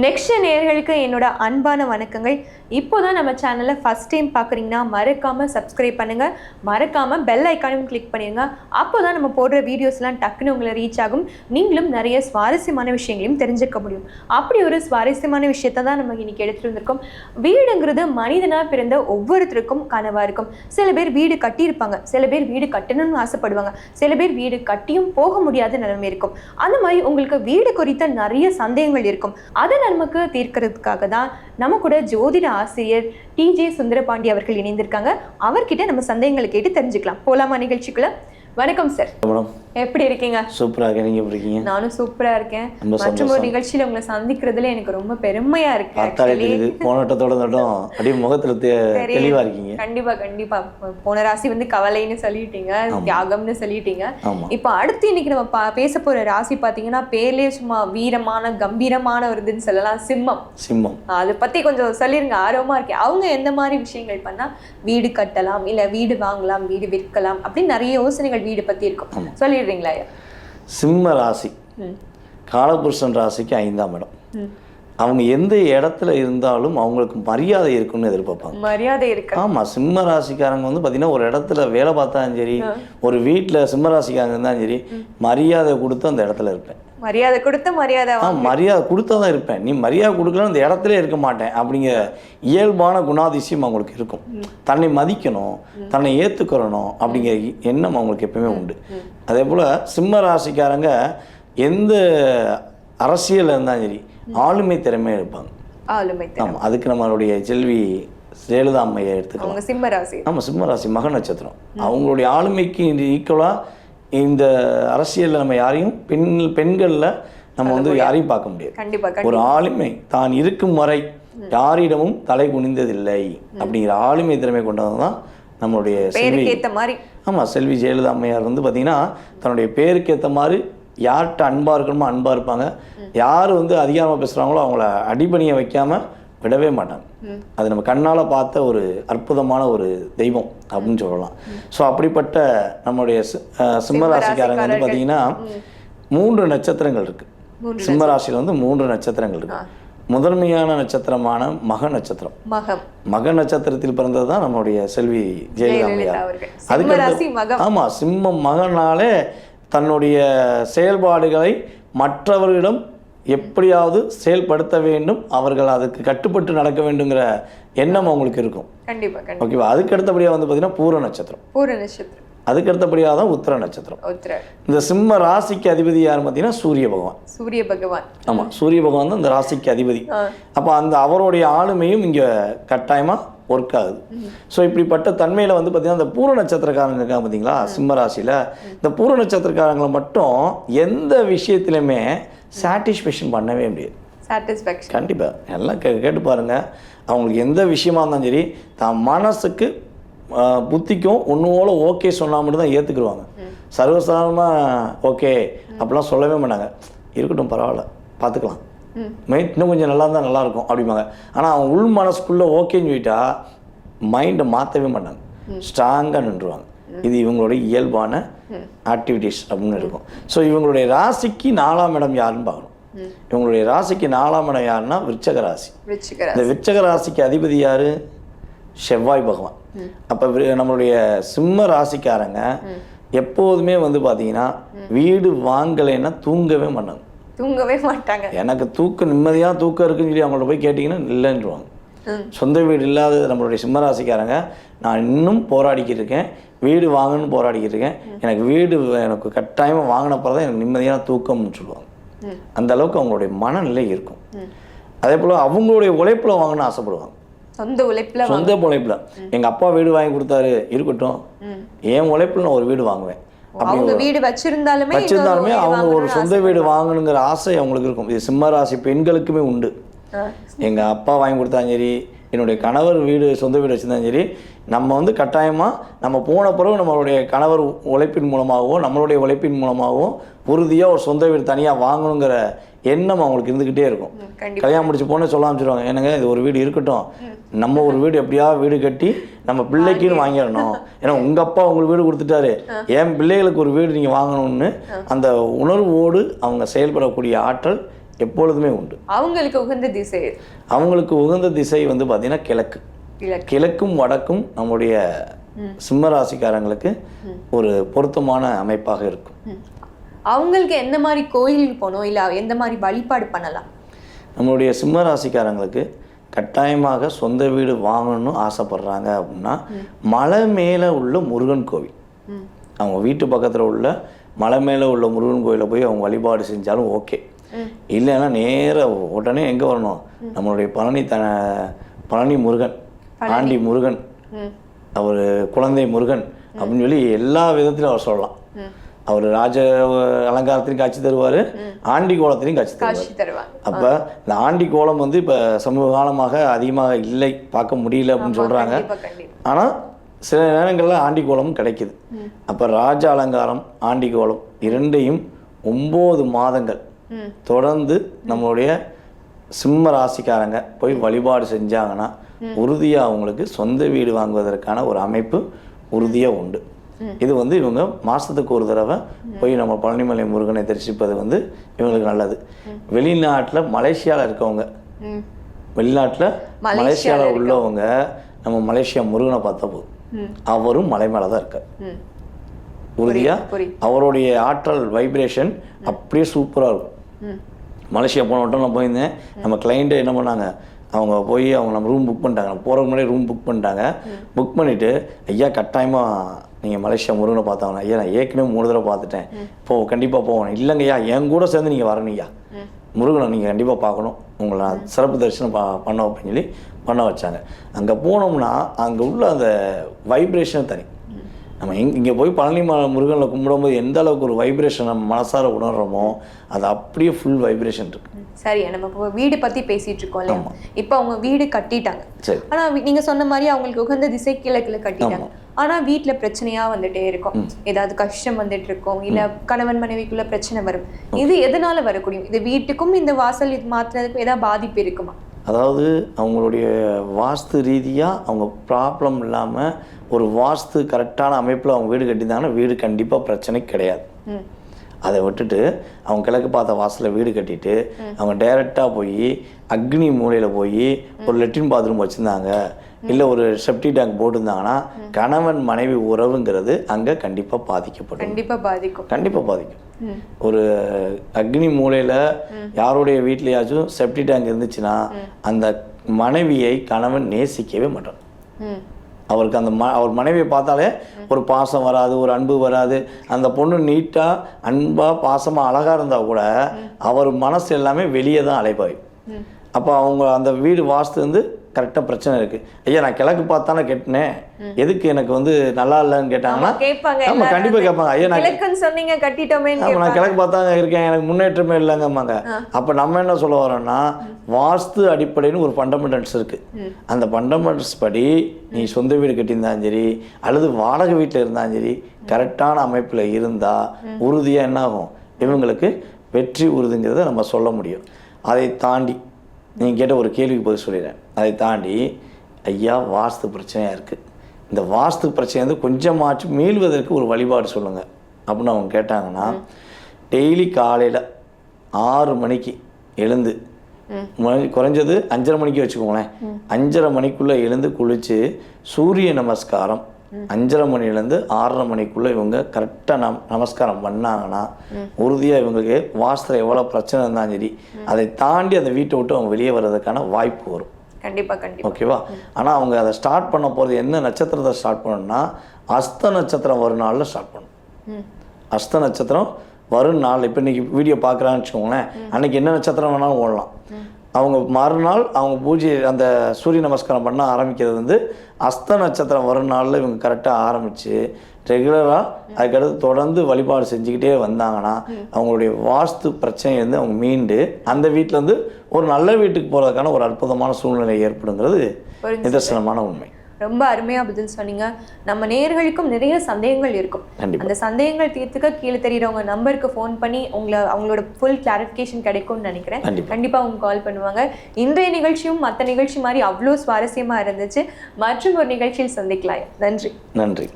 Next நேர்களுக்கு என்னோட அன்பான வணக்கங்கள். இப்போ தான் நம்ம சேனலை ஃபஸ்ட் டைம் பார்க்குறீங்கன்னா மறக்காமல் சப்ஸ்கிரைப் பண்ணுங்கள் மறக்காமல் பெல் ஐக்கானும் கிளிக் பண்ணிடுங்க அப்போ தான் நம்ம போடுற வீடியோஸ்லாம் டக்குன்னு உங்களை ரீச் ஆகும். நீங்களும் நிறைய சுவாரஸ்யமான விஷயங்களையும் தெரிஞ்சுக்க முடியும். அப்படி ஒரு சுவாரஸ்யமான விஷயத்தை தான் நம்ம இன்றைக்கி எடுத்துகிட்டு வந்திருக்கோம். வீடுங்கிறது மனிதனாக பிறந்த ஒவ்வொருத்தருக்கும் கனவாக இருக்கும். சில பேர் வீடு கட்டியிருப்பாங்க. சில பேர் வீடு கட்டணும்னு ஆசைப்படுவாங்க. சில பேர் வீடு கட்டியும் போக முடியாத நிலைமை இருக்கும். அந்த மாதிரி உங்களுக்கு வீடு குறித்த நிறைய சந்தேகங்கள் இருக்கும். அதை நமக்கு தீர்க்கறதுக்காக தான் நம்ம கூட ஜோதிட ஆசிரியர் டிஜே சுந்தரபாண்டி அவர்கள் இணைந்திருக்காங்க. அவர்கிட்ட நம்ம சந்தேகங்களை கேட்டு தெரிஞ்சுக்கலாம். போலாமா நிகழ்ச்சிக்குள்ள? வணக்கம் சார் எப்படி இருக்கீங்க? சூப்பராக இருக்கேன். நீங்கள் எப்படி இருக்கீங்க? நானும் சூப்பரா இருக்கேன். மற்றும் ஒரு நிகழ்ச்சியில உங்களை சந்திக்கிறதுல எனக்கு ரொம்ப பெருமையா இருக்கு பார்த்தாலே போன வட்டத்தோட அப்படியே முகத்தில் தெளிவா இருக்கீங்க. கண்டிப்பா கண்டிப்பா. போன ராசி வந்து கவலைன்னு சொல்லிட்டீங்க தியாகம்னு சொல்லிட்டீங்க. இப்போ அடுத்து இன்னைக்கு நம்ம பேச போற ராசி பாத்தீங்கன்னா பேர்லயே சும்மா வீரமான கம்பீரமான ஒரு இதுன்னு சொல்லலாம் சிம்மம். சிம்மம். அதை பத்தி கொஞ்சம் சொல்லிருங்க. ஆர்வமா இருக்கேன். அவங்க எந்த மாதிரி விஷயங்கள் பண்ணா வீடு கட்டலாம் இல்ல வீடு வாங்கலாம் வீடு விற்கலாம் அப்படின்னு நிறைய யோசனைகள் வீடு பத்தி இருக்கும். சொல்லிடுறீங்களா? சிம்ம ராசி. காலபுருஷன் ராசிக்கு ஐந்தாம் இடம். அவங்க எந்த இடத்துல இருந்தாலும் அவங்களுக்கு மரியாதை இருக்குன்னு எதிர்பார்ப்பாங்க. மரியாதை இருக்கு? ஆமாம் சிம்ம ராசிக்காரங்க வந்து பார்த்தீங்கன்னா ஒரு இடத்துல வேலை பார்த்தாலும் சரி ஒரு வீட்டில் சிம்ம ராசிக்காரங்க இருந்தாலும் சரி மரியாதை கொடுத்து அந்த இடத்துல இருப்பேன். மரியாதை கொடுத்து மரியாதை ஆ மரியாதை கொடுத்தா தான் இருப்பேன். நீ மரியாதை கொடுக்கலன்னு அந்த இடத்துல இருக்க மாட்டேன் அப்படிங்கிற இயல்பான குணாதிசயம் அவங்களுக்கு இருக்கும். தன்னை மதிக்கணும் தன்னை ஏற்றுக்கிறணும் அப்படிங்கிற எண்ணம் அவங்களுக்கு எப்பவுமே உண்டு. அதே போல் சிம்ம ராசிக்காரங்க எந்த அரசியலில் இருந்தாலும் சரி ஆளுமை திறமையாக இருப்பாங்க. ஆளுமை. ஆமாம் அதுக்கு நம்மளுடைய செல்வி ஜெயலலிதா அம்மையை எடுத்துக்கலாம். சிம்ம ராசி. ஆமாம் சிம்மராசி மக நட்சத்திரம் அவங்களுடைய ஆளுமைக்கு ஈக்குவலாக இந்த அரசியலில் நம்ம யாரையும் பெண் பெண்களில் நம்ம வந்து யாரையும் பார்க்க முடியாது. கண்டிப்பா ஒரு ஆளுமை தான் இருக்கும் வரை யாரிடமும் தலை குனிந்ததில்லை அப்படிங்கிற ஆளுமை திறமை கொண்டவங்க தான் நம்மளுடைய செல்வி. மாதிரி. ஆமாம் செல்வி ஜெயலலிதா அம்மையார் வந்து பார்த்திங்கன்னா தன்னுடைய பேருக்கு ஏற்ற மாதிரி யார்கிட்ட அன்பாக இருக்கணுமோ அன்பாக இருப்பாங்க. யார் வந்து அதிகாரமாக பேசுகிறாங்களோ அவங்கள அடிபணிய வைக்காமல் விடவே மாட்டாங்க. அது நம்ம கண்ணால் பார்த்த ஒரு அற்புதமான ஒரு தெய்வம் அப்படின்னு சொல்லலாம். ஸோ அப்படிப்பட்ட நம்மளுடைய சி- அஹ் சிம்ம ராசிக்காரங்க வந்து பார்த்தீங்கன்னா மூன்று நட்சத்திரங்கள் இருக்கு. சிம்ம ராசியில் வந்து மூன்று நட்சத்திரங்கள் இருக்கு. முதன்மையான நட்சத்திரமான மக நட்சத்திரம். மக நட்சத்திரத்தில் பிறந்தது தான் நம்மளுடைய செல்வி ஜெயலலிதா அதுக்கு சிம்ம ராசி அடுத்து- மகம். ஆமா சிம்மம் மகனாலே தன்னுடைய செயல்பாடுகளை மற்றவர்களிடம் எப்படியாவது செயல்படுத்த வேண்டும் அவர்கள் அதுக்கு கட்டுப்பட்டு நடக்க வேண்டுங்கிற எண்ணம் அவங்களுக்கு இருக்கும். கண்டிப்பா கண்டிப்பா. ஓகேவா? அதுக்கு அடுத்தபடியாக வந்து பார்த்தீங்கன்னா பூர நட்சத்திரம். பூர நட்சத்திரம். அதுக்கு அடுத்தபடியாக தான் உத்தர நட்சத்திரம். உத்திர. இந்த சிம்ம ராசிக்கு அதிபதி யார் பார்த்தீங்கன்னா சூரிய பகவான். சூரிய பகவான். ஆமா சூரிய பகவான் தான் இந்த ராசிக்கு அதிபதி. அப்போ அந்த அவருடைய ஆளுமையும் இங்கே கட்டாயமாக ஒர்க் ஆகுது. ஸோ இப்படிப்பட்ட தன்மையில் வந்து பார்த்தீங்கன்னா இந்த பூர நட்சத்திரக்காரங்க இருக்காங்க பார்த்தீங்களா சிம்ம ராசியில். இந்த பூர நட்சத்திரக்காரங்களை மட்டும் எந்த விஷயத்துலையுமே சாட்டிஸ்ஃபேக்ஷன் பண்ணவே முடியாது. சாட்டிஸ்ஃபேக்ஷன் கண்டிப்பாக எல்லாம் கே கேட்டு பாருங்க. அவங்களுக்கு எந்த விஷயமா இருந்தாலும் சரி தான் மனசுக்கு புத்திக்கும் ஒன்றுவோல ஓகே சொன்னால் மட்டும் தான் ஏற்றுக்குருவாங்க சர்வசாதாரணமாக ஓகே அப்படிலாம் சொல்லவே மாட்டாங்க. இருக்கட்டும் பரவாயில்ல. பார்த்துக்கலாம் மைண்ட் இன்னும் கொஞ்சம் நல்லா இருந்தால் நல்லாயிருக்கும் அப்படிம்பாங்க. ஆனால் அவங்க உள் மனசுக்குள்ளே ஓகேன்னு சொல்லிட்டா மைண்டை மாற்றவே மாட்டாங்க ஸ்ட்ராங்காக நின்றுவாங்க. இது இவங்களுடைய இயல்பான ஆக்டிவிட்டீஸ் அப்படின்னு இருக்கும். ஸோ இவங்களுடைய ராசிக்கு நாலாம் இடம் யாருன்னு பார்க்கணும். இவங்களுடைய ராசிக்கு நாலாம் இடம் யாருன்னா விருச்சக ராசி. இந்த விருச்சக ராசிக்கு அதிபதி யாரு? செவ்வாய் பகவான். அப்போ நம்மளுடைய சிம்ம ராசிக்காரங்க எப்போதுமே வந்து பார்த்தீங்கன்னா வீடு வாங்கலைன்னா தூங்கவே மாட்டாங்க. தூங்கவே மாட்டாங்க. எனக்கு தூக்கம் நிம்மதியாக தூக்கம் இருக்குன்னு சொல்லி அவங்கள்ட்ட போய் கேட்டிங்கன்னா இல்லைன்றுவாங்க. சொந்த வீடு இல்லாத நம்மளுடைய சிம்மராசிக்காரங்க. நான் இன்னும் போராடிக்கிட்டு இருக்கேன். வீடு வாங்கணும்னு போராடிக்கிட்டு இருக்கேன். எனக்கு வீடு எனக்கு கட்டாயமாக வாங்கினப்பறம் தான் எனக்கு நிம்மதியான தூக்கம்னு சொல்லுவாங்க. அந்த அளவுக்கு அவங்களுடைய மனநிலை இருக்கும். அதே போல் அவங்களுடைய உழைப்பில் வாங்கணும்னு ஆசைப்படுவாங்க. சொந்த உழைப்புல சொந்த உழைப்பில். எங்கள் அப்பா வீடு வாங்கி கொடுத்தாரு இருக்கட்டும். என் உழைப்பில் நான் ஒரு வீடு வாங்குவேன். அவங்க வீடு வச்சிருந்தாலுமே வச்சிருந்தாலுமே அவங்க ஒரு சொந்த வீடு வாங்கணுங்கிற ஆசை அவங்களுக்கு இருக்கும். இது சிம்ம ராசி பெண்களுக்குமே உண்டு. ஆ. எங்கள் அப்பா வாங்கி கொடுத்தாலும் சரி என்னுடைய கணவர் வீடு சொந்த வீடு வச்சிருந்தாலும் சரி நம்ம வந்து கட்டாயமாக நம்ம போன பிறகு நம்மளுடைய கணவர் உழைப்பின் மூலமாகவோ நம்மளுடைய உழைப்பின் மூலமாகவோ உறுதியாக ஒரு சொந்த வீடு தனியாக வாங்கணுங்கிற எண்ணம் அவங்களுக்கு இருந்துக்கிட்டே இருக்கும். கல்யாணம் முடிச்சு போன சொல்ல ஆரம்பிச்சிருவாங்க. என்னங்க இது ஒரு வீடு இருக்கட்டும். நம்ம ஒரு வீடு எப்படியாவது வீடு கட்டி நம்ம பிள்ளைக்குன்னு வாங்கிடணும். ஏன்னா உங்கள் அப்பா உங்களுக்கு வீடு கொடுத்துட்டாரு. என் பிள்ளைகளுக்கு ஒரு வீடு நீங்கள் வாங்கணும்னு அந்த உணர்வோடு அவங்க செயல்படக்கூடிய ஆற்றல் எப்பொழுதுமே உண்டு. அவங்களுக்கு உகந்த திசை? அவங்களுக்கு உகந்த திசை வந்து பார்த்திங்கன்னா கிழக்கு. கிழக்கு. கிழக்கும் வடக்கும் நம்முடைய சிம்ம ராசிக்காரங்களுக்கு ஒரு பொருத்தமான அமைப்பாக இருக்கும். அவங்களுக்கு எந்த மாதிரி கோயிலுக்கு போகணும்? இல்ல எந்த மாதிரி வழிபாடு பண்ணலாம்? நம்மளுடைய சிம்ம ராசிக்காரங்களுக்கு கட்டாயமாக சொந்த வீடு வாங்கணும்னு ஆசைப்படுறாங்க அப்படின்னா மலை மேலே உள்ள முருகன் கோவில். அவங்க வீட்டு பக்கத்தில் உள்ள மலை மேலே உள்ள முருகன் கோயிலை போய் அவங்க வழிபாடு செஞ்சாலும் ஓகே. இல்லைன்னா நேரா உடனே எங்கே வரணும்? நம்மளுடைய பழனி த பழனி முருகன் ஆண்டி முருகன். அவர் குழந்தை முருகன் அப்படின்னு சொல்லி எல்லா விதத்திலும் அவர் சொல்லலாம். அவர் ராஜ அலங்காரத்திலையும் காட்சி தருவார் ஆண்டி கோலத்திலையும் காட்சி தருவார். அப்போ இந்த ஆண்டி கோலம் வந்து இப்போ சமீப காலமாக அதிகமாக இல்லை பார்க்க முடியல அப்படின்னு சொல்கிறாங்க ஆனால் சில நேரங்களில் ஆண்டி கோலமும் கிடைக்குது. அப்போ ராஜ அலங்காரம் ஆண்டி கோலம் இரண்டையும் ஒம்பது மாதங்கள். தொடர்ந்து நம்மளுடைய சிம்ம ராசிக்காரங்க போய் வழிபாடு செஞ்சாங்கன்னா உறுதியாக அவங்களுக்கு சொந்த வீடு வாங்குவதற்கான ஒரு அமைப்பு உறுதியாக உண்டு. இது வந்து இவங்க மாதத்துக்கு ஒரு தடவை போய் நம்ம பழனிமலை முருகனை தரிசிப்பது வந்து இவங்களுக்கு நல்லது. வெளிநாட்டில் மலேசியாவில் இருக்கவங்க. வெளிநாட்டில் மலேசியாவில் உள்ளவங்க நம்ம மலேசியா முருகனை பார்த்தா போதும். ம். அவரும் மலை மேலே தான் இருக்கார். உறுதியாக அவருடைய ஆற்றல் வைப்ரேஷன் அப்படியே சூப்பராக இருக்கும். மலேசியா போன வட்டம் நான் போயிருந்தேன். நம்ம கிளைண்ட்டு என்ன பண்ணாங்க? அவங்க போய் அவங்க நம்ம ரூம் புக் பண்ணிட்டாங்க. நம்ம போகிறதுக்கு முன்னாடி ரூம் புக் பண்ணிட்டாங்க. புக் பண்ணிவிட்டு ஐயா கட்டாயமாக நீங்கள் மலேசியா முருகனை பார்த்தாங்க ஐயா நான் ஏற்கனவே மூணு தடவை பார்த்துட்டேன். இப்போ கண்டிப்பாக போகணும். இல்லைங்க ஐயா என் கூட சேர்ந்து நீங்கள் ம். முருகனை நீங்கள் கண்டிப்பாக பார்க்கணும். உங்களை நான் சிறப்பு தரிசனம் பா பண்ண வைப்பேன்னு சொல்லி பண்ண வச்சாங்க. அங்கே போனோம்னா அங்கே உள்ள அந்த வைப்ரேஷன் தனி. நம்ம எங் இங்கே போய் பழனி ம முருகனில் கும்பிடும்போது எந்த அளவுக்கு ஒரு வைப்ரேஷன் நம்ம மனசார உணர்றோமோ அது அப்படியே ஃபுல் வைப்ரேஷன் இருக்கு. சரி நம்ம இப்போ வீடு பத்தி பேசிட்டு இருக்கோம் இல்லையா இப்போ அவங்க வீடு கட்டிட்டாங்க. சரி. ஆனா வி- நீங்க சொன்ன மாதிரி அவங்களுக்கு உகந்த திசை கிழக்குல கட்டிட்டாங்க. ஆனா வீட்ல பிரச்சனையா வந்துட்டே இருக்கும். ஏதாவது கஷ்டம் வந்துட்டு இருக்கும் இல்ல கணவன் மனைவிக்குள்ள பிரச்சனை வரும். இது எதனால வரக்கூடியும் இது வீட்டுக்கும் இந்த வாசல் இது மாத்துறதுக்கும் ஏதாவது பாதிப்பு இருக்குமா? அதாவது அவங்களுடைய வாஸ்து ரீதியாக அவங்க ப்ராப்ளம் இல்லாமல் ஒரு வாஸ்து கரெக்டான அமைப்பில் அவங்க வீடு கட்டியிருந்தாங்கன்னா வீடு கண்டிப்பாக பிரச்சனை கிடையாது. அதை விட்டுட்டு அவங்க கிழக்கு பார்த்த வாசலில் வீடு கட்டிட்டு அவங்க டைரெக்டாக போய் அக்னி மூலையில் போய் ஒரு லெட்ரின் பாத்ரூம் வச்சுருந்தாங்க. இல்லை ஒரு செப்டி டேங்க் போட்டிருந்தாங்கன்னா கணவன் மனைவி உறவுங்கிறது அங்கே கண்டிப்பாக பாதிக்கப்படும். கண்டிப்பா பாதிக்கும். கண்டிப்பாக பாதிக்கும். ஒரு அக்னி மூலையில் யாருடைய வீட்லயாச்சும் செப்டி டேங்க் இருந்துச்சுன்னா அந்த மனைவியை கணவன் நேசிக்கவே மாட்டான். அவருக்கு அந்த ம அவர் மனைவியை பார்த்தாலே ஒரு பாசம் வராது ஒரு அன்பு வராது. அந்த பொண்ணு நீட்டாக அன்பாக பாசமாக அழகாக இருந்தால் கூட அவர் மனசு எல்லாமே வெளியே தான் அலைப்பாய். அப்போ அவங்க அந்த வீடு வாஸ்து வந்து கரெக்டாக பிரச்சனை இருக்குது ஐயா நான் கிழக்கு பார்த்தானே கெட்டினேன் எதுக்கு எனக்கு வந்து நல்லா இல்லைன்னு கேட்டாங்கன்னா? கேட்பாங்க ஆமாம். கண்டிப்பாக கேட்பாங்க. ஐயா நான் சொன்னீங்க கட்டிட்டோமேன்னு ஆமா, நான் கிழக்கு பார்த்தாங்க இருக்கேன். எனக்கு முன்னேற்றமே இல்லைங்கம்மாங்க. அப்போ நம்ம என்ன சொல்ல வரோம்னா வாஸ்து அடிப்படைன்னு ஒரு ஃபண்டமெண்டல்ஸ் இருக்கு. அந்த ஃபண்டமெண்டல்ஸ் படி நீ சொந்த வீடு கட்டியிருந்தாலும் சரி அல்லது வாடகை வீட்டில் இருந்தாலும் சரி கரெக்டான அமைப்பில் இருந்தால் உறுதியாக என்ன ஆகும்? இவங்களுக்கு வெற்றி உறுதிங்கிறத நம்ம சொல்ல முடியும். அதை தாண்டி நீங்கள் கேட்ட ஒரு கேள்விக்கு பதில் சொல்லிடுறேன். அதை தாண்டி ஐயா வாஸ்து பிரச்சனையாக இருக்குது இந்த வாஸ்து பிரச்சனை வந்து கொஞ்சமாச்சும் மீள்வதற்கு ஒரு வழிபாடு சொல்லுங்கள் அப்படின்னு அவங்க கேட்டாங்கன்னா டெய்லி காலையில் ஆறு மணிக்கு எழுந்து குறைஞ்சது அஞ்சரை மணிக்கு வச்சுக்கோங்களேன். அஞ்சரை மணிக்குள்ளே எழுந்து குளித்து சூரிய நமஸ்காரம் அஞ்சரை மணிலேருந்து ஆறரை மணிக்குள்ளே இவங்க கரெக்டாக நம் நமஸ்காரம் பண்ணாங்கன்னா உறுதியாக இவங்களுக்கு வாஸ்தில் எவ்வளோ பிரச்சனை இருந்தாலும் சரி அதை தாண்டி அந்த வீட்டை விட்டு அவங்க வெளியே வர்றதுக்கான வாய்ப்பு வரும். கண்டிப்பா கண்டிப்பா. ஓகேவா? ஆனால் அவங்க அதை ஸ்டார்ட் பண்ண போகிறது என்ன நட்சத்திரத்தை ஸ்டார்ட் பண்ணணும்னா அஸ்த நட்சத்திரம் வரும் நாளில் ஸ்டார்ட் பண்ணணும். ம். அஸ்த நட்சத்திரம் வரும் நாள் இப்போ இன்னைக்கு வீடியோ பார்க்குறான்னு வச்சுக்கோங்களேன் அன்னைக்கு என்ன நட்சத்திரம் வேணாலும் ஓடலாம். அவங்க மறுநாள் அவங்க பூஜை அந்த சூரிய நமஸ்காரம் பண்ண ஆரம்பிக்கிறது வந்து அஸ்த நட்சத்திரம் வரும் நாளில் இவங்க கரெக்டாக ஆரம்பித்து ரெகுலராக அதுக்கடுத்து தொடர்ந்து வழிபாடு செஞ்சுக்கிட்டே வந்தாங்கன்னா அவங்களுடைய வாஸ்து பிரச்சனையிலேருந்து அவங்க மீண்டு அந்த வீட்டிலேருந்து ஒரு நல்ல வீட்டுக்கு போகிறதுக்கான ஒரு அற்புதமான சூழ்நிலை ஏற்படுங்கிறது நிதர்சனமான உண்மை. ரொம்ப அருமையா பதில் சொன்னீங்க. நம்ம நேயர்களுக்கும் நிறைய சந்தேகங்கள் இருக்கும். அந்த சந்தேகங்கள் தீர்த்துக்க கீழே தெரியுறவங்க நம்பருக்கு ஃபோன் பண்ணி உங்களை அவங்களோட ஃபுல் கிளாரிஃபிகேஷன் கிடைக்கும்னு நினைக்கிறேன். கண்டிப்பா. கண்டிப்பா அவங்க கால் பண்ணுவாங்க. இன்றைய நிகழ்ச்சியும் மற்ற நிகழ்ச்சி மாதிரி அவ்வளோ சுவாரஸ்யமா இருந்துச்சு. மற்றும் ஒரு நிகழ்ச்சியில் சந்திக்கலாம். நன்றி. நன்றி.